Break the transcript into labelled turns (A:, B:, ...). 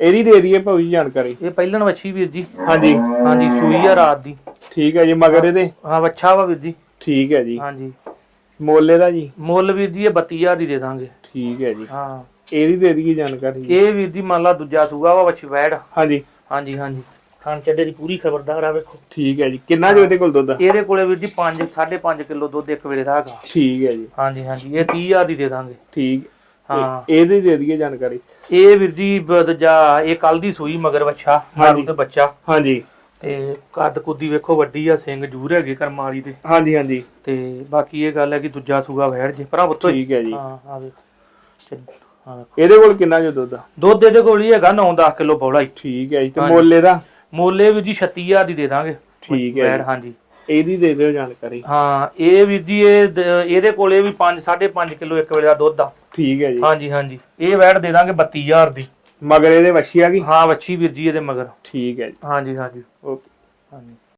A: ਇਹਦੀ ਦੇ ਦਈਏ ਭਾਊ ਜੀ ਜਾਣਕਾਰੀ।
B: ਇਹ ਪਹਿਲਣ ਵੱਛੀ ਵੀਰ ਜੀ।
A: ਹਾਂਜੀ।
B: ਹਾਂਜੀ ਸੂਈ ਆ ਰਾਤ ਦੀ।
A: ਠੀਕ ਹੈ ਜੀ ਮਗਰ ਇਹਦੇ?
B: ਹਾਂ ਵੱਛਾ ਵਾ ਵੀਰ ਜੀ।
A: ਠੀਕ ਹੈ ਜੀ।
B: ਹਾਂਜੀ।
A: ਮੁੱਲ ਇਹਦਾ ਜੀ?
B: ਮੁੱਲ ਵੀਰ ਜੀ ਇਹ 32000 ਦੀ ਦੇ ਦਾਂਗੇ।
A: ਠੀਕ ਹੈ ਜੀ।
B: ਹਾਂ।
A: ਇਹਦੀ ਦੇ ਦਈਏ ਜਾਣਕਾਰੀ
B: ਇਹ ਵੀਰ ਜੀ ਮੰਨ ਲਾ ਦੂਜਾ ਸੂਗਾ ਵਾ ਵੱਛੀ ਵੈੜ।
A: ਹਾਂਜੀ।
B: ਹਾਂਜੀ ਹਾਂਜੀ। ਖਾਣ ਚੱਡੇ ਦੀ ਪੂਰੀ ਖਬਰਦਾਰ ਆ ਵੇਖੋ।
A: ਠੀਕ ਹੈ ਜੀ। ਕਿੰਨਾ ਜੋ ਇਹਦੇ ਕੋਲ ਦੁੱਧ? ਆ?
B: ਇਹਦੇ ਕੋਲੇ ਵੀਰ ਜੀ 5 5.5 ਕਿਲੋ ਦੁੱਧ ਇੱਕ ਵੇਲੇ ਦਾ ਹੈਗਾ।
A: ਠੀਕ ਹੈ ਜੀ।
B: ਹਾਂਜੀ ਹਾਂਜੀ। ਇਹ 30000 ਦੀ ਦੇ ਦਾਂਗੇ।
A: ਠੀਕ।
B: ਹਾਂ।
A: ਇਹਦੀ ਦੇ ਦਈਏ ਜਾਣਕਾਰੀ।
B: ਇਹ ਵੀਰ ਜੀ ਬ- ਦੂਜਾ ਇਹ ਕੱਲ ਦੀ ਸੂਈ ਮਗਰ ਵੱਛਾ ਮਾਰੂ ਤੇ ਬੱਚਾ।
A: ਹਾਂਜੀ।
B: ਤੇ ਕੱਦ ਕੁੱਦੀ ਵੇਖੋ ਵੱਡੀ ਆ ਸਿੰਘ ਜੂਰ ਹੈਗੇ ਕਰਮਾਲੀ ਦੇ
A: ਹਾਂਜੀ ਹਾਂਜੀ।
B: ਤੇ ਬਾਕੀ ਇਹ ਗੱਲ ਹੈ ਕਿ ਦੂਜਾ ਸੂਗਾ ਵੈੜ ਜੇ ਭਰਾ ਪੁੱਤੋ।
A: ਠੀਕ ਹੈ ਜੀ।
B: ਹਾਂ ਆ ਹਾਂ
A: ਇਹਦੇ ਕੋਲ ਕਿੰਨਾ ਜੋ ਦੁੱਧ ਆ?
B: ਦੁੱਧ ਇਹਦੇ ਕੋਲ ਹੀ ਹੈਗਾ 9-10 ਕਿਲੋ ਬੌਲਾ ਹੀ।
A: ਠੀਕ ਹੈ ਜੀ ਤੇ। ਮੁੱਲ ਇਹਦਾ
B: ਮੋਲੇ ਵੀ ਜੀ 36000 ਦੀ ਦੇ ਦਾਂਗੇ।
A: ਠੀਕ ਹੈ।
B: ਹਾਂਜੀ।
A: ਇਹਦੀ ਦੇ ਦਿਓ ਜਾਣਕਾਰੀ।
B: ਹਾਂ ਇਹ ਵੀਰ ਜੀ ਇਹ ਦ- ਇਹਦੇ ਕੋਲੇ ਵੀ 5 5.5 ਕਿਲੋ ਇੱਕ ਵੇਲੇ ਦਾ ਦੁੱਧ ਆ।
A: ਠੀਕ ਹੈ ਜੀ।
B: ਹਾਂਜੀ ਹਾਂਜੀ। ਇਹ ਵੈੜ ਦੇ ਦਾਂਗੇ 32000 ਦੀ।
A: ਮਗਰ ਇਹਦੇ ਵੱਛੀ ਆ ਗਈ?
B: ਹਾਂ ਵੱਛੀ ਵੀਰ ਜੀ ਇਹਦੇ ਮਗਰ।
A: ਠੀਕ ਹੈ ਜੀ।
B: ਹਾਂਜੀ ਹਾਂਜੀ।
A: ਓਕੇ।
B: ਹਾਂਜੀ।